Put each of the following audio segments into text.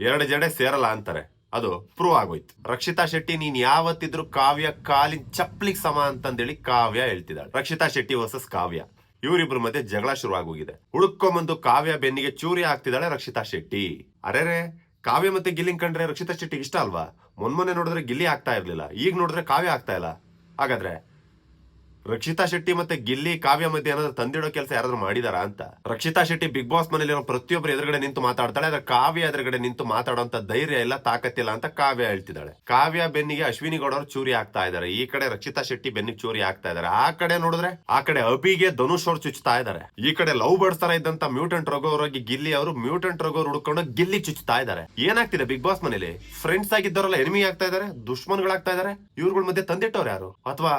ಎರಡು ಜಡೆ ಸೇರಲ್ಲ ಅಂತಾರೆ. ಅದು ಪ್ರೂವ್ ಆಗೋಯ್ತು. ರಕ್ಷಿತಾ ಶೆಟ್ಟಿ, ನೀನ್ ಯಾವತ್ತಿದ್ರು ಕಾವ್ಯ ಕಾಲಿನ ಚಪ್ಪಲಿಗೆ ಸಮ ಅಂತಂದೇಳಿ ಕಾವ್ಯ ಹೇಳ್ತಿದ್ದಾಳೆ. ರಕ್ಷಿತಾ ಶೆಟ್ಟಿ ವರ್ಸಸ್ ಕಾವ್ಯ. ಇವರಿಬ್ರ ಮಧ್ಯೆ ಜಗಳ ಶುರು ಆಗೋಗಿದೆ ಹುಡುಕೊಂಬಂದು ಕಾವ್ಯ ಬೆನ್ನಿಗೆ ಚೂರಿ ಹಾಕ್ತಿದ್ದಾಳೆ ರಕ್ಷಿತಾ ಶೆಟ್ಟಿ. ಅರೆರೆ ಕಾವ್ಯ ಮತ್ತೆ ಗಿಲ್ಲಿಂಗ್ ಕಂಡ್ರೆ ರಕ್ಷಿತಾ ಶೆಟ್ಟಿಗೆ ಇಷ್ಟ ಅಲ್ವಾ? ಮೊನ್ಮೊನ್ನೆ ನೋಡಿದ್ರೆ ಗಿಲ್ಲಿ ಆಗ್ತಾ ಇರ್ಲಿಲ್ಲ. ಈಗ ನೋಡಿದ್ರೆ ಕಾವ್ಯ ಆಗ್ತಾ ಇಲ್ಲ. ಹಾಗಾದ್ರೆ ರಕ್ಷಿತಾ ಶೆಟ್ಟಿ ಮತ್ತೆ ಗಿಲ್ಲಿ, ಕಾವ್ಯ ಮಧ್ಯೆ ಏನಾದ್ರು ತಂದಿಡೋ ಕೆಲಸ ಯಾರಾದ್ರೂ ಮಾಡಿದಾರ ಅಂತ? ರಕ್ಷಿತಾ ಶೆಟ್ಟಿ ಬಿಗ್ ಬಾಸ್ ಮನೆಯಲ್ಲಿರೋ ಪ್ರತಿಯೊಬ್ಬರು ಎದುರುಗಡೆ ನಿಂತು ಮಾತಾಡ್ತಾಳೆ, ಆದ್ರೆ ಕಾವ್ಯ ಎದುರುಗಡೆ ನಿಂತು ಮಾತಾಡೋಂತ ಧೈರ್ಯ ಇಲ್ಲ, ತಾಕತ್ತಿಲ್ಲ ಅಂತ ಕಾವ್ಯ ಹೇಳ್ತಿದ್ದಾಳೆ. ಕಾವ್ಯ ಬೆನ್ನಿಗೆ ಅಶ್ವಿನಿ ಗೌಡರು ಚೂರಿ ಆಗ್ತಾ ಇದಾರೆ ಈ ಕಡೆ ರಕ್ಷಿತಾ ಶೆಟ್ಟಿ ಬೆನ್ನಿಗೆ ಚೂರಿ ಆಗ್ತಾ ಇದಾರೆ ಆ ಕಡೆ ನೋಡಿದ್ರೆ, ಆ ಕಡೆ ಅಭಿಗೆ ಧನುಷ್ ಅವ್ರು ಚುಚ್ತಾ ಇದಾರೆ ಈ ಕಡೆ ಲವ್ ಬರ್ಡ್ಸ್ ತರ ಇದ್ದಂತ ಮ್ಯೂಟೆಂಟ್ ರೋಗ ಅವರಾಗಿ ಗಿಲ್ಲಿ ಅವರು ಮ್ಯೂಟೆಂಟ್ ರಘು ಹುಡ್ಕೊಂಡು ಗಿಲ್ಲಿ ಚುಚ್ತಾ ಇದಾರೆ ಏನಾಗ್ತಿದೆ ಬಿಗ್ ಬಾಸ್ ಮನೇಲಿ ಫ್ರೆಂಡ್ಸ್ ಆಗಿದ್ದವರೆಲ್ಲ ಎನಿಮಿ ಆಗ್ತಾ ಇದಾರೆ ದುಶ್ಮನ್ಗಳಾಗ್ತಾ ಇದಾರೆ ಇವ್ರಗಳ ಮಧ್ಯೆ ತಂದಿಟ್ಟವ್ರು ಯಾರು? ಅಥವಾ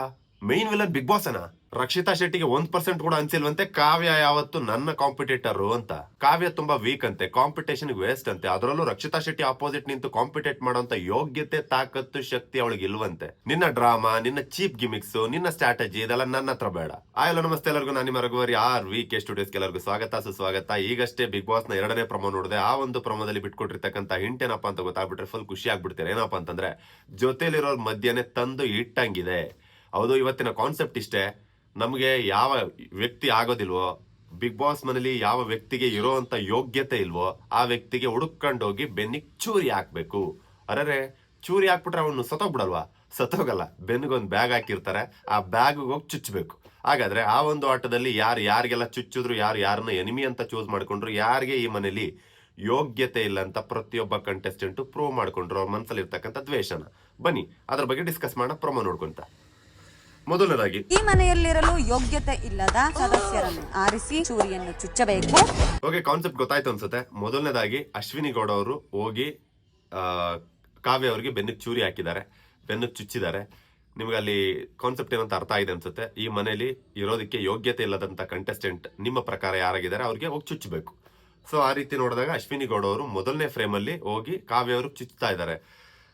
ಮೈನ್ ವಿಲನ್ ಬಿಗ್ ಬಾಸ್ ಅನ ರಕ್ಷಿತಾ ಶೆಟ್ಟಿಗೆ ಒಂದ್ ಪರ್ಸೆಂಟ್ ಕೂಡ ಅನ್ಸಿಲ್ವಂತೆ, ಕಾವ್ಯ ಯಾವತ್ತು ನನ್ನ ಕಾಂಪಿಟೇಟರ್ ಅಂತ. ಕಾವ್ಯ ತುಂಬಾ ವೀಕ್ ಅಂತೆ ಕಾಂಪಿಟೇಷನ್ ವೇಸ್ಟ್ ಅಂತೆ. ಅದರಲ್ಲೂ ರಕ್ಷಿತಾ ಶೆಟ್ಟಿ ಆಪೋಸಿಟ್ ನಿಂತು ಕಾಂಪಿಟೇಟ್ ಮಾಡೋಂತ ಯೋಗ್ಯತೆ, ತಾಕತ್ತು, ಶಕ್ತಿ ಅವಳಿಗೆ ಇಲ್ವಂತೆ. ನಿನ್ನ ಡ್ರಾಮಾ ನಿನ್ನ ಚೀಪ್ ಗಿಮಿಕ್ಸ್ ನಿನ್ನ ಸ್ಟ್ರಾಟಜಿ ಇದೆಲ್ಲ ನನ್ನ ಹತ್ರ ಬೇಡ. ಆಯಲ್ಲ ನಮಸ್ತೆ ಎಲ್ಲರಿಗೂ. ನಾನು ನಿಮ್ಮ ಆರ್ ವೀಕ್ ಕೆ ಸ್ಟುಡಿಯೋಸ್ ಎಲ್ಲರಿಗೂ ಸ್ವಾಗತ. ಸುಸ್ವಾಗತ. ಈಗಷ್ಟೇ ಬಿಗ್ ಬಾಸ್ನ ಎರಡನೇ ಪ್ರಮೋ ನೋಡಿದೆ, ಆ ಒಂದು ಪ್ರಮೋದಲ್ಲಿ ಬಿಟ್ಕೊಟ್ಟಿರ್ತಕ್ಕಂಥ ಹಿಂಟ್ ಏನಪ್ಪಾ ಅಂತ ಗೊತ್ತಾಗ್ಬಿಟ್ರೆ ಫುಲ್ ಖುಷಿ ಆಗ್ಬಿಡ್ತಾರೆ. ಏನಪ್ಪಾ ಅಂತಂದ್ರೆ, ಜೊತೆಲಿರೋರ್ ಮಧ್ಯಾಹ್ನ ತಂದು ಇಟ್ಟಂಗಿದೆ. ಹೌದು, ಇವತ್ತಿನ ಕಾನ್ಸೆಪ್ಟ್ ಇಷ್ಟೇ. ನಮಗೆ ಯಾವ ವ್ಯಕ್ತಿ ಆಗೋದಿಲ್ವೋ ಬಿಗ್ ಬಾಸ್ ಮನೇಲಿ ಯಾವ ವ್ಯಕ್ತಿಗೆ ಇರೋವಂಥ ಯೋಗ್ಯತೆ ಇಲ್ವೋ, ಆ ವ್ಯಕ್ತಿಗೆ ಹುಡುಕೊಂಡೋಗಿ ಬೆನ್ನಿಗೆ ಚೂರಿ ಹಾಕ್ಬೇಕು. ಅರರೆ, ಚೂರಿ ಹಾಕ್ಬಿಟ್ರೆ ಅವನು ಸತ್ತೋಗ್ಬಿಡಲ್ವಾ? ಸತ್ತೋಗಲ್ಲ. ಬೆನ್ನಿಗೊಂದು ಬ್ಯಾಗ್ ಹಾಕಿರ್ತಾರೆ. ಆ ಬ್ಯಾಗ್ ಹೋಗಿ ಚುಚ್ಚಬೇಕು ಹಾಗಾದ್ರೆ ಆ ಒಂದು ಆಟದಲ್ಲಿ ಯಾರು ಯಾರಿಗೆಲ್ಲ ಚುಚ್ಚಿದ್ರು, ಯಾರು ಯಾರನ್ನ ಎನಿಮಿ ಅಂತ ಚೂಸ್ ಮಾಡ್ಕೊಂಡ್ರು, ಯಾರಿಗೆ ಈ ಮನೇಲಿ ಯೋಗ್ಯತೆ ಇಲ್ಲ ಅಂತ ಪ್ರತಿಯೊಬ್ಬ ಕಂಟೆಸ್ಟೆಂಟ್ ಪ್ರೂವ್ ಮಾಡ್ಕೊಂಡ್ರು ಅವ್ರ ಮನಸ್ಸಲ್ಲಿ ಇರ್ತಕ್ಕಂಥ ದ್ವೇಷನ. ಬನ್ನಿ, ಅದ್ರ ಬಗ್ಗೆ ಡಿಸ್ಕಸ್ ಮಾಡೋಣ ಪ್ರೊಮೋ ನೋಡ್ಕೊಂತ. ಮೊದಲನೇದಾಗಿ. ಈ ಮನೆಯಲ್ಲಿರಲು ಯೋಗ್ಯತೆ ಇಲ್ಲದ ಸದಸ್ಯರನ್ನು ಆರಿಸಿ ಚೂರಿಯನ್ನು ಚುಚ್ಚಬೇಕು. ಓಕೆ ಕಾನ್ಸೆಪ್ಟ್ ಗೊತ್ತಾಯ್ತು ಅನ್ಸುತ್ತೆ. ಮೊದಲನೇದಾಗಿ ಅಶ್ವಿನಿ ಗೌಡ ಅವರು ಹೋಗಿ ಆ, ಕಾವ್ಯ ಅವರಿಗೆ ಬೆನ್ನು ಚೂರಿ ಹಾಕಿದ್ದಾರೆ ಬೆನ್ನು ಚುಚ್ಚಿದ್ದಾರೆ. ನಿಮ್ಗೆ ಅಲ್ಲಿ ಕಾನ್ಸೆಪ್ಟ್ ಏನಂತ ಅರ್ಥ ಆಗಿದೆ ಅನ್ಸುತ್ತೆ. ಈ ಮನೆಯಲ್ಲಿ ಇರೋದಕ್ಕೆ ಯೋಗ್ಯತೆ ಇಲ್ಲದಂತ ಕಂಟೆಸ್ಟೆಂಟ್ ನಿಮ್ಮ ಪ್ರಕಾರ ಯಾರಾಗಿದ್ದಾರೆ ಅವ್ರಿಗೆ ಹೋಗಿ ಚುಚ್ಚಬೇಕು. ಸೊ ಆ ರೀತಿ ನೋಡಿದಾಗ ಅಶ್ವಿನಿ ಗೌಡ ಅವರು ಮೊದಲನೇ ಫ್ರೇಮಲ್ಲಿ ಹೋಗಿ ಕಾವ್ಯ ಅವರು ಚುಚ್ತಾ ಇದ್ದಾರೆ.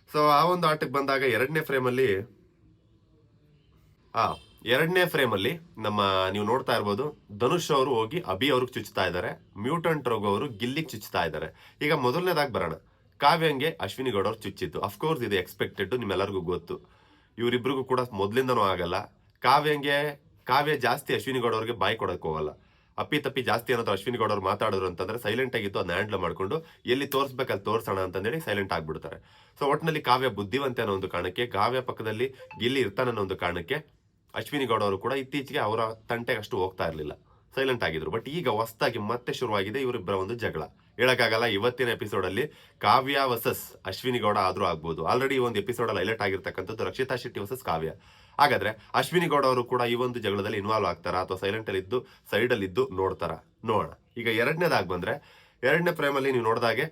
ಸೊ ಆ ಒಂದು ಆಟಕ್ಕೆ ಬಂದಾಗ ಎರಡನೇ ಫ್ರೇಮಲ್ಲಿ ಆ, ಎರಡನೇ ಫ್ರೇಮ್ ಅಲ್ಲಿ ನಮ್ಮ ನೀವು ನೋಡ್ತಾ ಇರ್ಬೋದು, ಧನುಷ್ ಅವರು ಹೋಗಿ ಅಭಿ ಅವ್ರಿಗೆ ಚುಚ್ತಾ ಇದ್ದಾರೆ, ಮ್ಯೂಟಂಟ್ ರೋಗ ಅವರು ಗಿಲ್ಲಿಗೆ ಚುಚ್ತಾ ಇದ್ದಾರೆ. ಈಗ ಮೊದಲನೇದಾಗಿ ಬರೋಣ. ಕಾವ್ಯಂಗೆ ಅಶ್ವಿನಿ ಗೌಡ ಅವ್ರು ಚುಚ್ಚಿತ್ತು ಅಫ್ಕೋರ್ಸ್ ಇದು ಎಕ್ಸ್ಪೆಕ್ಟೆಡ್ ನಿಮ್ಮೆಲ್ಲರಿಗೂ ಗೊತ್ತು. ಇವರಿಬ್ರಿಗೂ ಕೂಡ ಮೊದ್ಲಿಂದನೂ ಆಗಲ್ಲ. ಕಾವ್ಯಂಗೆ, ಕಾವ್ಯ ಜಾಸ್ತಿ ಅಶ್ವಿನಿ ಗೌಡ ಅವ್ರಿಗೆ ಬಾಯಿ ಕೊಡಕ್ಕೆ ಹೋಗಲ್ಲ. ಅಪ್ಪಿ ತಪ್ಪಿ ಜಾಸ್ತಿ ಏನಾದ್ರು ಅಶ್ವಿನಿ ಗೌಡ ಅವ್ರು ಮಾತಾಡಿದ್ರು ಅಂತಂದ್ರೆ ಸೈಲೆಂಟ್ ಆಗಿತ್ತು, ಅದನ್ನ ಹ್ಯಾಂಡ್ಲ್ ಮಾಡ್ಕೊಂಡು ಎಲ್ಲಿ ತೋರಿಸ್ಬೇಕು ಅಲ್ಲಿ ತೋರಿಸೋಣ ಅಂತಂದೇಳಿ ಸೈಲೆಂಟ್ ಆಗ್ಬಿಡ್ತಾರೆ. ಸೊ ಒಟ್ಟಿನಲ್ಲಿ ಕಾವ್ಯ ಬುದ್ಧಿವಂತೆ ಅನ್ನೋ ಒಂದು ಕಾರಣಕ್ಕೆ, ಕಾವ್ಯ ಪಕ್ಕದಲ್ಲಿ ಗಿಲ್ಲಿ ಇರ್ತಾನೆ ಅನ್ನೋ ಒಂದು ಕಾರಣಕ್ಕೆ ಅಶ್ವಿನಿ ಗೌಡ ಅವರು ಕೂಡ ಇತ್ತೀಚೆಗೆ ಅವರ ತಂಟೆಗೆ ಅಷ್ಟು ಹೋಗ್ತಾ ಇರಲಿಲ್ಲ. ಸೈಲೆಂಟ್ ಆಗಿದ್ರು. ಬಟ್ ಈಗ ಹೊಸದಾಗಿ ಮತ್ತೆ ಶುರುವಾಗಿದೆ ಇವರಿಬ್ಬರ ಒಂದು ಜಗಳ. ಹೇಳಕ್ಕಾಗಲ್ಲ ಇವತ್ತಿನ ಎಪಿಸೋಡ್ ಅಲ್ಲಿ ಕಾವ್ಯ ವಸಸ್ ಅಶ್ವಿನಿ ಗೌಡ ಆದ್ರೂ ಆಗ್ಬೋದು. ಆಲ್ರೆಡಿ ಒಂದು ಎಪಿಸೋಡ್ ಅಲ್ಲಿ ಹೈಲೈಟ್ ಆಗಿರ್ತಕ್ಕಂಥದ್ದು ರಕ್ಷಿತಾ ಶೆಟ್ಟಿ ವರ್ಸಸ್ ಕಾವ್ಯ. ಹಾಗಾದ್ರೆ ಅಶ್ವಿನಿ ಗೌಡ ಅವರು ಕೂಡ ಈ ಒಂದು ಜಗಳದಲ್ಲಿ ಇನ್ವಾಲ್ವ್ ಆಗ್ತಾರ ಅಥವಾ ಸೈಲೆಂಟ್ ಅಲ್ಲಿ ಇದ್ದು ಸೈಡ್ ಅಲ್ಲಿ ಇದ್ದು ನೋಡ್ತಾರ? ನೋಡೋಣ. ಈಗ ಎರಡನೇದಾಗಿ ಬಂದ್ರೆ ಎರಡನೇ ಪ್ರೇಮಲ್ಲಿ ನೀವು ನೋಡಿದಾಗೆ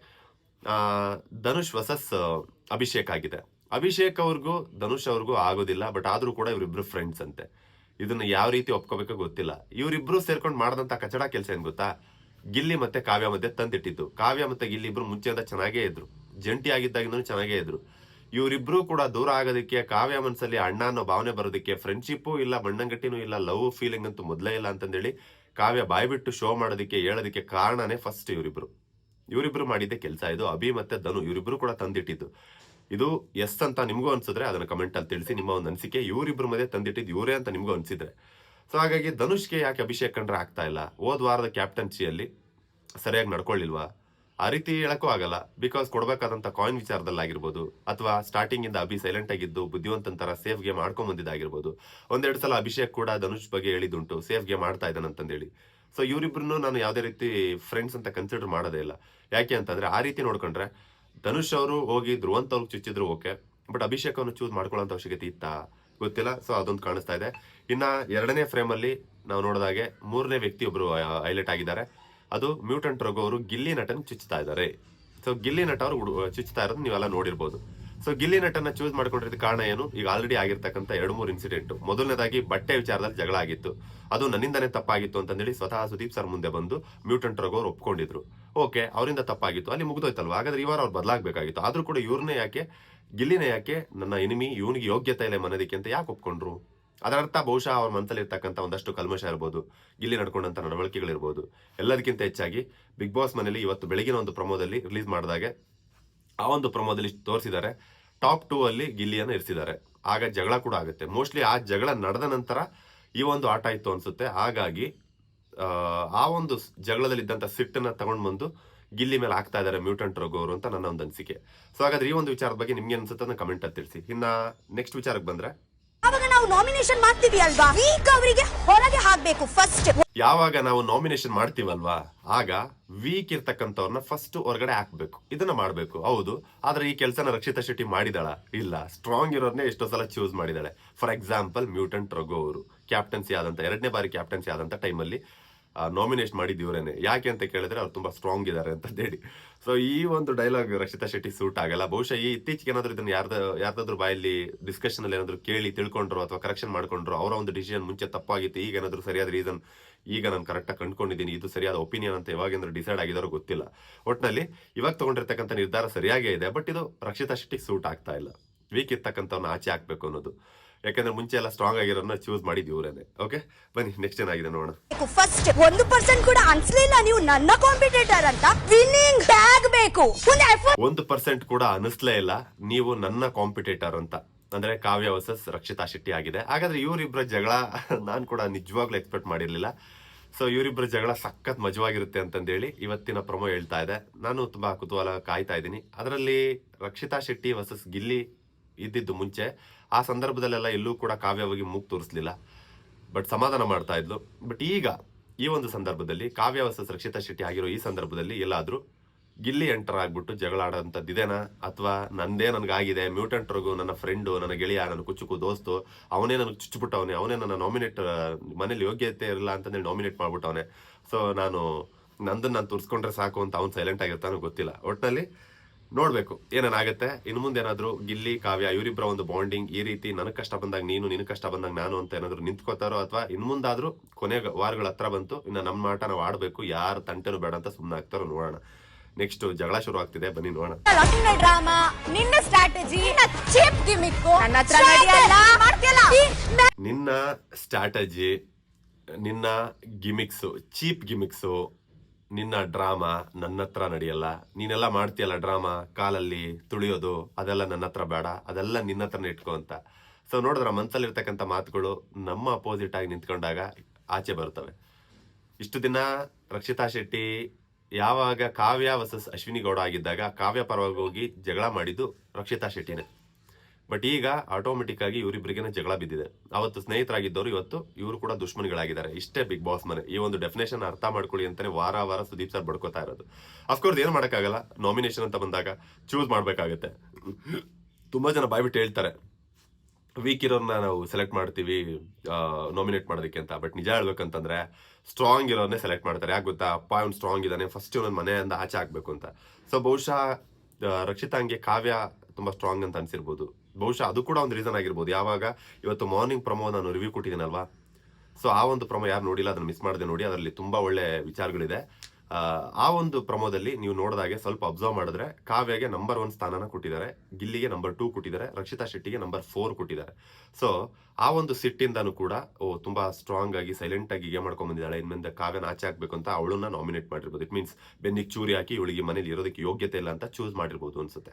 ಧನುಷ್ ವಸಸ್ ಆ, ಅಭಿಷೇಕ್ ಆಗಿದೆ. ಅಭಿಷೇಕ್ ಅವ್ರಿಗೂ, ಧನುಷ್ ಅವ್ರಿಗೂ ಆಗೋದಿಲ್ಲ ಬಟ್ ಆದ್ರೂ ಕೂಡ ಇವರಿಬ್ರು ಫ್ರೆಂಡ್ಸ್ ಅಂತೆ. ಇದನ್ನ ಯಾವ ರೀತಿ ಒಪ್ಕೋಬೇಕೋ ಗೊತ್ತಿಲ್ಲ. ಇವರಿಬ್ರು ಸೇರ್ಕೊಂಡು ಮಾಡದಂತ ಕಚಡ ಕೆಲಸ ಏನ್ ಗೊತ್ತಾ? ಗಿಲ್ಲಿ ಮತ್ತೆ ಕಾವ್ಯ ಮಧ್ಯೆ ತಂದಿಟ್ಟಿದ್ದು. ಕಾವ್ಯ ಮತ್ತೆ ಗಿಲ್ಲಿ ಇಬ್ರು ಮುಂಚೆಯಿಂದ ಚೆನ್ನಾಗೇ ಇದ್ರು. ಜಂಟಿ ಆಗಿದ್ದಾಗಿಂದನೂ ಚೆನ್ನಾಗೇ ಇದ್ರು. ಇವರಿಬ್ರು ಕೂಡ ದೂರ ಆಗೋದಕ್ಕೆ, ಕಾವ್ಯ ಮನಸ್ಸಲ್ಲಿ ಅಣ್ಣ ಅನ್ನೋ ಭಾವನೆ ಬರೋದಕ್ಕೆ ಫ್ರೆಂಡ್ಶಿಪ್ಪು ಇಲ್ಲ ಮಣ್ಣಂಗಟ್ಟಿನೂ ಇಲ್ಲ ಲವ್ ಫೀಲಿಂಗ್ ಅಂತೂ ಮೊದಲೇ ಇಲ್ಲ ಅಂತಂದೇಳಿ ಕಾವ್ಯ ಬಾಯ್ಬಿಟ್ಟು ಶೋ ಮಾಡೋದಕ್ಕೆ, ಹೇಳೋದಕ್ಕೆ ಕಾರಣನೇ ಫಸ್ಟ್ ಇವರಿಬ್ರು. ಇವರಿಬ್ರು ಮಾಡಿದ್ದೆ ಕೆಲಸ ಇದು. ಅಭಿ ಮತ್ತೆ ಧನು ಇವರಿಬ್ರು ಕೂಡ ತಂದಿಟ್ಟಿದ್ದು. ಇದು ಎಸ್ ಅಂತ ನಿಮಗೂ ಅನ್ಸಿದ್ರೆ ಅದನ್ನ ಕಮೆಂಟ್ ಅಲ್ಲಿ ತಿಳಿಸಿ, ನಿಮ್ಮ ಒಂದು ಅನಿಸಿಕೆ. ಇವರಿಬ್ಬರ ಮಧ್ಯೆ ತಂದಿಟ್ಟಿದ್ದು ಇವರೇ ಅಂತ ನಿಮಗೂ ಅನ್ಸಿದ್ರೆ. ಸೊ ಹಾಗಾಗಿ ಧನುಷ್ಗೆ ಯಾಕೆ ಅಭಿಷೇಕ್ ಕಂಡ್ರೆ ಆಗ್ತಾ ಇಲ್ಲ? ಹೋದ್ ವಾರದ ಕ್ಯಾಪ್ಟನ್ಸಿಯಲ್ಲಿ ಸರಿಯಾಗಿ ನಡ್ಕೊಳ್ಳಿಲ್ವಾ? ಆ ರೀತಿ ಹೇಳಕ್ಕೂ ಆಗಲ್ಲ. ಬಿಕಾಸ್ ಕೊಡ್ಬೇಕಾದಂತ ಕಾಯಿನ್ ವಿಚಾರದಲ್ಲಾಗಿರ್ಬೋದು, ಅಥವಾ ಸ್ಟಾರ್ಟಿಂಗ್ ಇಂದ ಅಭಿ ಸೈಲೆಂಟ್ ಆಗಿದ್ದು, ಬುದ್ಧಿವಂತನ ತರ ಸೇಫ್ ಗೇಮ್ ಆಡ್ಕೊಂಡ್ ಬಂದಿದ್ದಾಗಿರ್ಬೋದು. ಒಂದೆರಡು ಸಲ ಅಭಿಷೇಕ್ ಕೂಡ ಧನುಷ್ ಬಗ್ಗೆ ಹೇಳಿದುಂಟು ಸೇಫ್ ಗೇಮ್ ಆಡ್ತಾ ಇದ್ದಾನಂತಂದೇಳಿ ಸೊ ಇವರಿಬ್ರು ನಾನು ಯಾವುದೇ ರೀತಿ ಫ್ರೆಂಡ್ಸ್ ಅಂತ ಕನ್ಸಿಡರ್ ಮಾಡೋದೇ ಇಲ್ಲ. ಯಾಕೆ ಅಂತಂದ್ರೆ ಆ ರೀತಿ ನೋಡ್ಕೊಂಡ್ರೆ ಧನುಷ್ ಅವರು ಹೋಗಿ ಧ್ರುವನ್ ಅವ್ರಿಗೆ ಚುಚ್ಚಿದ್ರು, ಓಕೆ. ಬಟ್ ಅಭಿಷೇಕ್ ಚೂಸ್ ಮಾಡ್ಕೊಳ್ಳೋಂಥ ಅವಶ್ಯಕತೆ ಇತ್ತಾ? ಗೊತ್ತಿಲ್ಲ. ಸೊ ಅದೊಂದು ಕಾಣಿಸ್ತಾ ಇದೆ. ಇನ್ನ ಎರಡನೇ ಫ್ರೇಮ್ ಅಲ್ಲಿ ನಾವು ನೋಡಿದಾಗೆ ಮೂರನೇ ವ್ಯಕ್ತಿ ಒಬ್ರು ಹೈಲೈಟ್ ಆಗಿದ್ದಾರೆ. ಅದು ಮ್ಯೂಟೆಂಟ್ ರಘು ಅವರು ಗಿಲ್ಲಿ ನಟನ್ ಚುಚ್ಚುತ್ತಾ ಇದ್ದಾರೆ. ಸೊ ಗಿಲ್ಲಿ ನಟ ಅವರು ಚುಚ್ಚುತ್ತಾ ಇರೋದು ನೀವೆಲ್ಲ ನೋಡಿರ್ಬೋದು. ಸೊ ಗಿಲ್ಲಿ ನಟನ್ನ ಚೂಸ್ ಮಾಡ್ಕೊಂಡಿರೋದ ಕಾರಣ ಏನು? ಈಗ ಆಲ್ರೆಡಿ ಆಗಿರ್ತಕ್ಕಂಥ ಎರಡು ಮೂರು ಇನ್ಸಿಡೆಂಟ್ ಮೊದಲನೇದಾಗಿ ಬಟ್ಟೆ ವಿಚಾರದಲ್ಲಿ ಜಗಳ ಆಗಿತ್ತು. ಅದು ನನ್ನಿಂದನೇ ತಪ್ಪಾಗಿತ್ತು ಅಂತಂದೇಳಿ ಸ್ವತಃ ಸುದೀಪ್ ಸರ್ ಮುಂದೆ ಬಂದು ಮ್ಯೂಟೆಂಟ್ ರಘು ಒಪ್ಕೊಂಡಿದ್ರು. ಓಕೆ ಅವರಿಂದ ತಪ್ಪಾಗಿತ್ತು. ಅಲ್ಲಿ ಮುಗ್ದೋಯ್ತಲ್ವಾ? ಹಾಗಾದ್ರೆ ವಾರ ಅವ್ರು ಬದಲಾಗಬೇಕಾಗಿತ್ತು. ಆದ್ರೂ ಕೂಡ ಇವ್ರನ್ನೇ ಯಾಕೆ, ಗಿಲ್ಲಿನೇ ಯಾಕೆ ನನ್ನ ಎನಿಮಿ ಇವನಿಗೆ ಯೋಗ್ಯತೆ ಇಲ್ಲ ಮನೋದಕ್ಕೆ ಅಂತ ಯಾಕೆ ಒಪ್ಕೊಂಡ್ರು? ಅದರರ್ಥ ಬಹುಶಃ ಅವ್ರ ಮನಸ್ಸಲ್ಲಿ ಇರ್ತಕ್ಕಂಥ ಒಂದಷ್ಟು ಕಲ್ಮಶ ಇರ್ಬೋದು, ಗಿಲ್ಲಿ ನಡ್ಕೊಂಡಂತ ನಡವಳಿಕೆಗಳಿರ್ಬೋದು. ಎಲ್ಲದಕ್ಕಿಂತ ಹೆಚ್ಚಾಗಿ ಬಿಗ್ ಬಾಸ್ ಮನೆಯಲ್ಲಿ ಇವತ್ತು ಬೆಳಗಿನ ಒಂದು ಪ್ರಮೋದಲ್ಲಿ ರಿಲೀಸ್ ಮಾಡಿದಾಗೆ ಆ ಒಂದು ಪ್ರಮೋದಲ್ಲಿ ತೋರಿಸಿದ್ದಾರೆ. ಟಾಪ್ ಟೂ ಅಲ್ಲಿ ಗಿಲ್ಲಿಯನ್ನು ಇರಿಸಿದ್ದಾರೆ. ಆಗ ಜಗಳ ಕೂಡ ಆಗುತ್ತೆ. ಮೋಸ್ಟ್ಲಿ ಆ ಜಗಳ ನಡೆದ ನಂತರ ಈ ಒಂದು ಆಟ ಇತ್ತು ಅನ್ಸುತ್ತೆ. ಹಾಗಾಗಿ ಆ, ಒಂದು ಜಗಳದಲ್ಲಿ ಜಗಳದಲ್ಲಿದ್ದಂಥ ಸಿಟ್ಟನ್ನು ತಗೊಂಡ್ ಬಂದು ಗಿಲ್ಲಿ ಮೇಲೆ ಹಾಕ್ತಾ ಇದ್ದಾರೆ ಮ್ಯೂಟೆಂಟ್ ರೋಗೋರು ಅಂತ ನನ್ನ ಒಂದು ಅನಿಸಿಕೆ. ಸೊ ಹಾಗಾದ್ರೆ ಈ ಒಂದು ವಿಚಾರದ ಬಗ್ಗೆ ನಿಮ್ಗೆ ಅನ್ಸುತ್ತೆ ಕಮೆಂಟ್ ತಿಳಿಸಿ. ಇನ್ನ ನೆಕ್ಸ್ಟ್ ವಿಚಾರಕ್ಕೆ ಬಂದ್ರೆ ನಾವು ನಾಮಿನೇಷನ್ ಮಾಡ್ತೀವಿ ಅಲ್ವಾ ವೀಕ್ ಅವರಿಗೆ ಹೊರಗೆ ಹಾಕ್ಬೇಕು ಫಸ್ಟ್ ಯಾವಾಗ ನಾವು ನಾಮಿನೇಷನ್ ಮಾಡ್ತೀವಲ್ವಾ? ಆಗ ವೀಕ್ ಇರ್ತಕ್ಕಂಥವ್ರನ್ನ ಫಸ್ಟ್ ಹೊರಗಡೆ ಹಾಕ್ಬೇಕು. ಇದನ್ನ ಮಾಡ್ಬೇಕು. ಹೌದು. ಆದ್ರೆ ಈ ಕೆಲಸನ ರಕ್ಷಿತಾ ಶೆಟ್ಟಿ ಮಾಡಿದಾಳ? ಇಲ್ಲ. ಸ್ಟ್ರಾಂಗ್ ಇರೋರ್ನೇ ಎಷ್ಟೋ ಸಲ ಚೂಸ್ ಮಾಡಿದಾಳೆ. ಫಾರ್ ಎಕ್ಸಾಂಪಲ್ ಮ್ಯೂಟೆಂಟ್ ರಘು ಅವರು. ಕ್ಯಾಪ್ಟನ್ಸಿ ಆದಂತ, ಎರಡನೇ ಬಾರಿ ಕ್ಯಾಪ್ಟನ್ಸಿ ಆದಂತ ಟೈಮಲ್ಲಿ ನಾಮಿನೇಟ್ ಮಾಡಿದ್ದು ಇವರೇನೆ. ಯಾಕೆ ಅಂತ ಕೇಳಿದ್ರೆ ಅವ್ರು ತುಂಬಾ ಸ್ಟ್ರಾಂಗ್ ಇದಾರೆ ಅಂತ ಹೇಳಿ. ಸೊ ಈ ಒಂದು ಡೈಲಾಗ್ ರಕ್ಷಿತಾ ಶೆಟ್ಟಿ ಸೂಟ್ ಆಗಲ್ಲ. ಬಹುಶಃ ಈ ಇತ್ತೀಚೆಗೆ ಏನಾದ್ರು ಇದನ್ನ ಯಾರ್ದ, ಯಾರ್ದಾದ್ರು ಬಾಯಲ್ಲಿ ಡಿಸ್ಕಷನ್ ಅಲ್ಲಿ ಏನಾದ್ರು ಕೇಳಿ ತಿಳ್ಕೊಂಡ್ರು ಅಥವಾ ಕರೆಕ್ಷನ್ ಮಾಡ್ಕೊಂಡ್ರು ಅವರ ಒಂದು ಡಿಸಿಷನ್ ಮುಂಚೆ ತಪ್ಪಾಗಿತ್ತು. ಈಗ ಏನಾದ್ರು ಸರಿಯಾದ ರೀಸನ್ ಈಗ ನಾನು ಕರೆಕ್ಟಾಗಿ ಕಂಡ್ಕೊಂಡಿದ್ದೀನಿ, ಇದು ಸರಿಯಾದ ಒಪಿನಿಯನ್ ಅಂತ ಯಾವಾಗೇಂದ್ರೆ ಡಿಸೈಡ್ ಆಗಿದಾರೋ ಗೊತ್ತಿಲ್ಲ. ಒಟ್ಟಿನಲ್ಲಿ ಇವಾಗ ತಗೊಂಡಿರ್ತಕ್ಕಂಥ ನಿರ್ಧಾರ ಸರಿಯಾಗೇ ಇದೆ ಬಟ್ ಇದು ರಕ್ಷಿತಾ ಶೆಟ್ಟಿ ಸೂಟ್ ಆಗ್ತಾ ಇಲ್ಲ. ವೀಕ್ ಇರ್ತಕ್ಕಂಥವ್ನ ಆಚೆ ಹಾಕ್ಬೇಕು ಅನ್ನೋದು. ಯಾಕಂದ್ರೆ ಮುಂಚೆ ಎಲ್ಲ ಸ್ಟ್ರಾಂಗ್ ಆಗಿರೋನ್ನ ಚೂಸ್ ಮಾಡಿದ್ವಿ ಇವರೇನೆ ಓಕೆ ಬನ್ನಿ ನೆಕ್ಸ್ಟ್ ಏನಾಗಿದೆ ನೋಡೋಣ. ಫಸ್ಟ್ ಒಂದು ಪರ್ಸೆಂಟ್ ಕೂಡ ಅನ್ಸ್ಲಿಲ್ಲ ನೀವು ನನ್ನ ಕಾಂಪಿಟೇಟರ್ ಅಂತ. ವಿನ್ನಿಂಗ್ ಬ್ಯಾಗ್ ಬೇಕು. ಒಂದು ಪರ್ಸೆಂಟ್ ಕೂಡ ಅನಿಸ್ಲೇ ಇಲ್ಲ. ನೀವು ನನ್ನ ಕಾಂಪಿಟೇಟರ್ ಅಂತ. ಅಂದ್ರೆ ಕಾವ್ಯ ವರ್ಸಸ್ ರಕ್ಷಿತಾ ಶೆಟ್ಟಿ ಆಗಿದೆ. ಹಾಗಾದ್ರೆ ಇವರಿಬ್ಬರ ಜಗಳ ನಾನು ಕೂಡ ನಿಜವಾಗ್ಲೂ ಎಕ್ಸ್ಪೆಕ್ಟ್ ಮಾಡಿರಲಿಲ್ಲ. ಸೊ ಇವರಿಬ್ಬರ ಜಗಳ ಸಖತ್ ಮಜವಾಗಿರುತ್ತೆ ಅಂತಂದೇಳಿ ಇವತ್ತಿನ ಪ್ರಮೋ ಹೇಳ್ತಾ ಇದೆ. ನಾನು ತುಂಬಾ ಕುತೂಹಲ ಕಾಯ್ತಾ ಇದ್ದೀನಿ. ಅದರಲ್ಲಿ ರಕ್ಷಿತಾ ಶೆಟ್ಟಿ ವರ್ಸಸ್ ಗಿಲ್ಲಿ ಇದ್ದಿದ್ದು ಮುಂಚೆ, ಆ ಸಂದರ್ಭದಲ್ಲೆಲ್ಲ ಎಲ್ಲೂ ಕೂಡ ಕಾವ್ಯವಾಗಿ ಮೂಗ್ ತೋರಿಸ್ಲಿಲ್ಲ. ಬಟ್ ಸಮಾಧಾನ ಮಾಡ್ತಾ ಇದ್ಲು. ಬಟ್ ಈಗ ಈ ಒಂದು ಸಂದರ್ಭದಲ್ಲಿ ಕಾವ್ಯ ವರ್ಸಸ್ ಶೆಟ್ಟಿ ಆಗಿರೋ ಈ ಸಂದರ್ಭದಲ್ಲಿ ಎಲ್ಲಾದರೂ ಗಿಲ್ಲಿ ಎಂಟರ್ ಆಗ್ಬಿಟ್ಟು ಜಗಳ ಆಡೋಂಥದ್ದು ಇದೇನಾ ಅಥವಾ ನಂದೇ ನನಗಾಗಿದೆ ಮ್ಯೂಟೆಂಟ್ ರಘು ನನ್ನ ಫ್ರೆಂಡು, ನನ್ನ ಗೆಳೆಯ, ನನ್ನ ಕುಚುಕು, ದೋಸ್ತು, ಅವನೇ ನನಗೆ ಚುಚ್ಚುಬಿಟ್ಟವನೇ ಅವನೇ ನನ್ನ ನಾಮಿನೇಟ್ ಮನೇಲಿ ಯೋಗ್ಯತೆ ಇರಲ್ಲ ಅಂತಂದೇಳಿ ನಾಮಿನೇಟ್ ಮಾಡ್ಬಿಟ್ಟವನೆ. ಸೊ ನಾನು ನಂದನ್ನು ನಾನು ತುರ್ಸ್ಕೊಂಡ್ರೆ ಸಾಕು ಅಂತ ಅವ್ನು ಸೈಲೆಂಟ್ ಆಗಿರ್ತಾನೋ ಗೊತ್ತಿಲ್ಲ. ಒಟ್ಟಿನಲ್ಲಿ ನೋಡ್ಬೇಕು. ಏನೇನಾಗುತ್ತೆ ಇನ್ನು ಮುಂದೆ ಏನಾದರೂ ಗಿಲ್ಲಿ ಕಾವ್ಯ ಇವರಿಬ್ಬರ ಒಂದು ಬಾಂಡಿಂಗ್ ಈ ರೀತಿ ನನಗೆ ಕಷ್ಟ ಬಂದಾಗ ನೀನು ನಿನ್ ಕಷ್ಟ ಬಂದಾಗ ನಾನು ಅಂತ ಏನಾದರೂ ನಿಂತ್ಕೋತಾರೋ ಅಥವಾ ಇನ್ ಮುಂದಾದ್ರೂ ಕೊನೆ ವಾರಗಳ ಹತ್ರ ಬಂತು ಇನ್ನು ನಮ್ಮ ಮಾಟ ನಾವು ಆಡಬೇಕು ಯಾರು ತಂಟೆನು ಬೇಡ ಅಂತ ಸುಮ್ಮನೆ ಆಗ್ತಾರೋ ನೋಡೋಣ. ನೆಕ್ಸ್ಟ್ ಜಗಳ ಶುರು ಆಗ್ತಿದೆ ಬನ್ನಿ ನೋಡೋಣ. ಡ್ರಾಮಾ ನಿನ್ನ ಸ್ಟ್ರಾಟಜಿ ಚೀಪ್ ಗಿಮಿಕ್ ನಿನ್ನ ಸ್ಟ್ರಾಟಜಿ ನಿನ್ನ ಗಿಮಿಕ್ಸು ಚೀಪ್ ಗಿಮಿಕ್ಸು ನಿನ್ನ ಡ್ರಾಮಾ ನನ್ನ ಹತ್ರ ನಡೆಯಲ್ಲ. ನೀನೆಲ್ಲ ಮಾಡ್ತೀಯಲ್ಲ ಡ್ರಾಮಾ? ಕಾಲಲ್ಲಿ ತುಳಿಯೋದು, ಅದೆಲ್ಲ ನನ್ನ ಹತ್ರ ಬೇಡ. ಅದೆಲ್ಲ ನಿನ್ನ ಹತ್ರನೇ ಇಟ್ಕೋ ಅಂತ. ಸೊ ನೋಡಿದ್ರ ಮನಸ್ಸಲ್ಲಿರ್ತಕ್ಕಂಥ ಮಾತುಗಳು ನಮ್ಮ ಅಪೋಸಿಟ್ ಆಗಿ ನಿಂತ್ಕೊಂಡಾಗ ಆಚೆ ಬರ್ತವೆ ಇಷ್ಟು ದಿನ ರಕ್ಷಿತಾ ಶೆಟ್ಟಿ ಯಾವಾಗ ಕಾವ್ಯ ವರ್ಸಸ್ ಅಶ್ವಿನಿ ಗೌಡ ಆಗಿದ್ದಾಗ ಕಾವ್ಯ ಪರವಾಗಿ ಹೋಗಿ ಜಗಳ ಮಾಡಿದ್ದು ರಕ್ಷಿತಾ ಶೆಟ್ಟಿನೇ. ಬಟ್ ಈಗ ಆಟೋಮೆಟಿಕ್ ಆಗಿ ಇವರಿಬ್ಬರಿಗೇನೆ ಜಗಳ ಬಿದ್ದಿದೆ. ಅವತ್ತು ಸ್ನೇಹಿತರಾಗಿದ್ದವರು, ಇವತ್ತು ಇವರು ಕೂಡ ದುಶ್ಮನ್ಗಳಾಗಿದ್ದಾರೆ. ಇಷ್ಟೇ ಬಿಗ್ ಬಾಸ್ ಮನೆ. ಈ ಒಂದು ಡೆಫಿನೇಷನ್ ಅರ್ಥ ಮಾಡ್ಕೊಳ್ಳಿ ಅಂತಾನೆ ವಾರ ವಾರ ಸುದೀಪ್ ಸರ್ ಬಡ್ಕೋತಾ ಇರೋದು. ಅಫ್ಕೋರ್ಸ್ ಏನು ಮಾಡೋಕ್ಕಾಗಲ್ಲ. ನಾಮಿನೇಷನ್ ಅಂತ ಬಂದಾಗ ಚೂಸ್ ಮಾಡಬೇಕಾಗುತ್ತೆ. ತುಂಬಾ ಜನ ಬಾಯ್ಬಿಟ್ಟು ಹೇಳ್ತಾರೆ. ವೀಕ್ ಇರೋರ್ನ ನಾವು ಸೆಲೆಕ್ಟ್ ಮಾಡ್ತೀವಿ ನಾಮಿನೇಟ್ ಮಾಡೋದಕ್ಕೆ ಅಂತ. ಬಟ್ ನಿಜ ಹೇಳ್ಬೇಕಂತಂದ್ರೆ ಸ್ಟ್ರಾಂಗ್ ಇರೋರ್ನೇ ಸೆಲೆಕ್ಟ್ ಮಾಡ್ತಾರೆ. ಯಾಕೆ ಗೊತ್ತಾ? ಅಪ್ಪ ಅವ್ನು ಸ್ಟ್ರಾಂಗ್ ಇದ್ದಾನೆ. ಫಸ್ಟ್ ಇವನ ಮನೆಯಿಂದ ಆಚೆ ಹಾಕ್ಬೇಕು ಅಂತ. ಸೊ ಬಹುಶಃ ರಕ್ಷಿತಾಂಗೆ ಕಾವ್ಯ ತುಂಬಾ ಸ್ಟ್ರಾಂಗ್ ಅಂತ ಅನ್ಸಿರ್ಬೋದು. ಬಹುಶಃ ಅದು ಕೂಡ ಒಂದು ರೀಸನ್ ಆಗಿರ್ಬೋದು. ಯಾವಾಗ? ಇವತ್ತು ಮಾರ್ನಿಂಗ್ ಪ್ರಮೋ ನಾನು ರಿವ್ಯೂ ಕೊಟ್ಟಿದ್ದೀನಲ್ವಾ? ಸೊ ಆ ಒಂದು ಪ್ರಮೋ ಯಾರು ನೋಡಿಲ್ಲ ಅದನ್ನು ಮಿಸ್ ಮಾಡದೆ ನೋಡಿ. ಅದರಲ್ಲಿ ತುಂಬ ಒಳ್ಳೆ ವಿಚಾರಗಳಿದೆ. ಆ, ಒಂದು ಪ್ರಮೋದಲ್ಲಿ ನೀವು ನೋಡಿದಾಗೆ ಸ್ವಲ್ಪ ಅಬ್ಸರ್ವ್ ಮಾಡಿದ್ರೆ ಕಾವ್ಯಗೆ ನಂಬರ್ ಒನ್ ಸ್ಥಾನನ ಕೊಟ್ಟಿದ್ದಾರೆ ಗಿಲ್ಲಿಗೆ ನಂಬರ್ ಟೂ ಕೊಟ್ಟಿದ್ದಾರೆ ರಕ್ಷಿತಾ ಶೆಟ್ಟಿಗೆ ನಂಬರ್ ಫೋರ್ ಕೊಟ್ಟಿದ್ದಾರೆ. ಸೊ ಆ ಒಂದು ಸಿಟ್ಟಿಂದನೂ ಕೂಡ ಓ ತುಂಬಾ ಸ್ಟ್ರಾಂಗ್ ಆಗಿ ಸೈಲೆಂಟ್ ಆಗಿ ಗೇಮ್ ಮಾಡ್ಕೊಂಡ್ ಬಂದಿದ್ದಾಳೆ. ಇನ್ಮೇಲೆ ಕಾವ್ಯನ ಆಚೆ ಹಾಕ್ಬೇಕು ಅಂತ ಅವಳನ್ನ ನಾಮಿನೇಟ್ ಮಾಡಿರ್ಬೋದು. ಇಟ್ ಮೀನ್ಸ್ ಬೆನ್ನಿಗೆ ಚೂರಿ ಹಾಕಿ ಇವಳಿಗೆ ಮನೇಲಿ ಇರೋದಕ್ಕೆ ಯೋಗ್ಯತೆ ಇಲ್ಲ ಅಂತ ಚೂಸ್ ಮಾಡಿರ್ಬೋದು ಅನ್ಸುತ್ತೆ.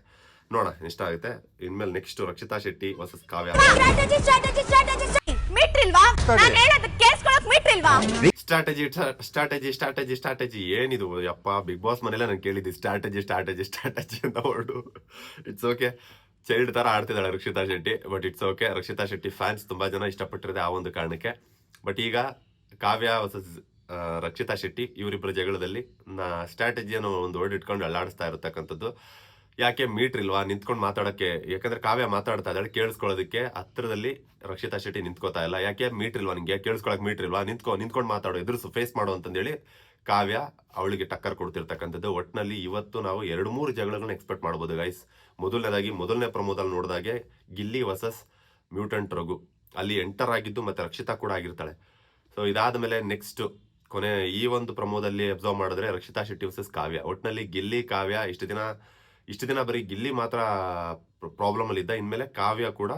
ನೋಡೋಣ ಎಷ್ಟಾಗುತ್ತೆ ಇನ್ಮೇಲೆ next Rakshitha Shetty versus Kavya. Strategy strategy strategy ಮಿಟ್ರಿಲ್ವಾ? ನಾನು ಹೇಳೋದು ಕೇಳಿಸ್ಕೊಳಕ್ ಮಿಟ್ರಿಲ್ವಾ? ಸ್ಟ್ರಾಟಜಿ ಸ್ಟ್ರಾಟಜಿ ಸ್ಟ್ರಾಟಜಿ ಸ್ಟ್ರಾಟಜಿ ಏನಿದು? ಯಪ್ಪ ಬಿಗ್ ಬಾಸ್ ಮನೇಲೆ ನಾನು ಕೇಳಿದ್ದೆ. ಸ್ಟ್ರಾಟಜಿ ಸ್ಟ್ರಾಟಜಿ ಸ್ಟ್ರಾಟಜಿ ಅಂತ ಹೊರಡು. ಇಟ್ಸ್ ಓಕೆ ಚೈಲ್ಡ್ ತರ ಆಡ್ತಿದ್ದಾಳೆ Rakshitha Shetty but it's okay Rakshitha Shetty fans ತುಂಬಾ ಜನ ಇಷ್ಟಪಟ್ಟಿರೋದೆ ಆ ಒಂದು ಕಾರಣಕ್ಕೆ. ಬಟ್ ಈಗ ಕಾವ್ಯ ವರ್ಸಸ್ ರಕ್ಷಿತಾ ಶೆಟ್ಟಿ ಇವರಿಬ್ಬರ ಜಗಳದಲ್ಲಿ ನಾ ಸ್ಟ್ರಾಟಜಿಯನ್ನು ಒಂದು ವರ್ಡ್ ಇಟ್ಕೊಂಡು ಅಲ್ಲಾಡಿಸ್ತಾ ಇರತಕ್ಕಂಥದ್ದು. ಯಾಕೆ ಮೀಟ್ರ್ ಇಲ್ವಾ? ನಿಂತ್ಕೊಂಡು ಮಾತಾಡಕ್ಕೆ ಯಾಕಂದ್ರೆ ಕಾವ್ಯ ಮಾತಾಡ್ತಾ ಇದ್ದಾಳೆ, ಕೇಳಿಸ್ಕೊಳ್ಳೋದಕ್ಕೆ ಹತ್ರದಲ್ಲಿ ರಕ್ಷಿತಾ ಶೆಟ್ಟಿ ನಿಂತ್ಕೋತಾ ಇಲ್ಲ. ಯಾಕೆ ಮೀಟ್ರ್ ಇಲ್ವಾ ನಿಂಗೆ? ಕೇಳಿಸ್ಕೊಳಕ್ ಮೀಟ್ರ್ ಇಲ್ವಾ? ನಿಂತ್ಕೊ, ನಿಂತ್ಕೊಂಡು ಮಾತಾಡೋ, ಎದುರಿಸು ಫೇಸ್ ಮಾಡು ಅಂತಂದೇಳಿ ಕಾವ್ಯ ಅವಳಿಗೆ ಟಕ್ಕರ್ ಕೊಡ್ತಿರ್ತಕ್ಕಂಥದ್ದು. ಒಟ್ನಲ್ಲಿ ಇವತ್ತು ನಾವು ಎರಡು ಮೂರು ಜಗಳಗಳನ್ನ ಎಕ್ಸ್ಪೆಕ್ಟ್ ಮಾಡ್ಬೋದು ಗೈಸ್ ಮೊದಲನೇದಾಗಿ ಮೊದಲನೇ ಪ್ರಮೋದಲ್ಲಿ ನೋಡಿದಾಗೆ ಗಿಲ್ಲಿ ವರ್ಸಸ್ ಮ್ಯೂಟೆಂಟ್ ರಘು. ಅಲ್ಲಿ ಎಂಟರ್ ಆಗಿದ್ದು ಮತ್ತೆ ರಕ್ಷಿತಾ ಕೂಡ ಆಗಿರ್ತಾಳೆ. ಸೊ ಇದಾದ ಮೇಲೆ ನೆಕ್ಸ್ಟ್ ಕೊನೆ ಈ ಒಂದು ಪ್ರಮೋದಲ್ಲಿ ಅಬ್ಸರ್ವ್ ಮಾಡಿದ್ರೆ ರಕ್ಷಿತಾ ಶೆಟ್ಟಿ ವರ್ಸಸ್ ಕಾವ್ಯ. ಒಟ್ನಲ್ಲಿ ಗಿಲ್ಲಿ, ಕಾವ್ಯ ಇಷ್ಟು ದಿನ ಇಷ್ಟು ದಿನ ಬರೀ ಗಿಲ್ಲಿ ಮಾತ್ರ ಪ್ರಾಬ್ಲಮ್ ಅಲ್ಲಿ ಇದ್ದ ಇನ್ಮೇಲೆ ಕಾವ್ಯ ಕೂಡ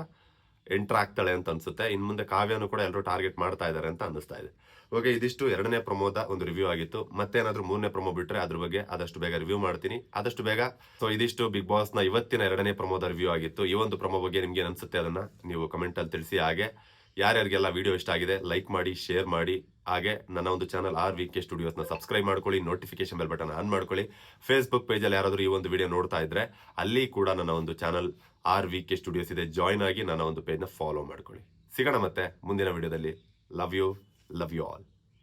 ಎಂಟರ್ ಆಗ್ತಾಳೆ ಅಂತ ಅನ್ಸುತ್ತೆ. ಇನ್ ಮುಂದೆ ಕಾವ್ಯನು ಕೂಡ ಎಲ್ಲರೂ ಟಾರ್ಗೆಟ್ ಮಾಡ್ತಾ ಇದ್ದಾರೆ ಅಂತ ಅನಿಸ್ತಾ ಇದೆ. ಓಕೆ, ಇದಿಷ್ಟು ಎರಡನೇ ಪ್ರಮೋದ ಒಂದು ರಿವ್ಯೂ ಆಗಿತ್ತು. ಮತ್ತೇನಾದ್ರೂ ಮೂರನೇ ಪ್ರಮೋ ಬಿಟ್ರೆ ಅದ್ರ ಬಗ್ಗೆ ಆದಷ್ಟು ಬೇಗ ರಿವ್ಯೂ ಮಾಡ್ತೀನಿ. ಆದಷ್ಟು ಬೇಗ, ಸೊ ಇದಿಷ್ಟು ಬಿಗ್ ಬಾಸ್ನ ಇವತ್ತಿನ ಎರಡನೇ ಪ್ರಮೋದ ರಿವ್ಯೂ ಆಗಿತ್ತು. ಈ ಒಂದು ಪ್ರಮೋ ಬಗ್ಗೆ ನಿಮ್ಗೆ ಅನ್ಸುತ್ತೆ ಅದನ್ನ ನೀವು ಕಮೆಂಟ್ ಅಲ್ಲಿ ತಿಳಿಸಿ ಹಾಗೆ. ಯಾರ್ಯಾರಿಗೆಲ್ಲ ವಿಡಿಯೋ ಇಷ್ಟ ಆಗಿದೆ ಲೈಕ್ ಮಾಡಿ ಶೇರ್ ಮಾಡಿ, ಹಾಗೆ ನನ್ನ ಒಂದು ಚಾನಲ್ ಆರ್ ವಿ ಕೆ ಸ್ಟುಡಿಯೋಸ್ನ ಸಬ್ಸ್ಕ್ರೈಬ್ ಮಾಡ್ಕೊಳ್ಳಿ ನೋಟಿಫಿಕೇಶನ್ ಬೆಲ್ ಬಟನ್ ಆನ್ ಮಾಡ್ಕೊಳ್ಳಿ. ಫೇಸ್ಬುಕ್ ಪೇಜಲ್ಲಿ ಯಾರಾದರೂ ಈ ಒಂದು ವಿಡಿಯೋ ನೋಡ್ತಾ ಇದ್ರೆ ಅಲ್ಲಿ ಕೂಡ ನನ್ನ ಒಂದು channel R V K studios ಇದೆ. ಜಾಯ್ನ್ ಆಗಿ ನನ್ನ ಒಂದು ಪೇಜ್ನ ಫಾಲೋ ಮಾಡ್ಕೊಳ್ಳಿ. ಸಿಗೋಣ ಮತ್ತೆ ಮುಂದಿನ ವಿಡಿಯೋದಲ್ಲಿ love you love you all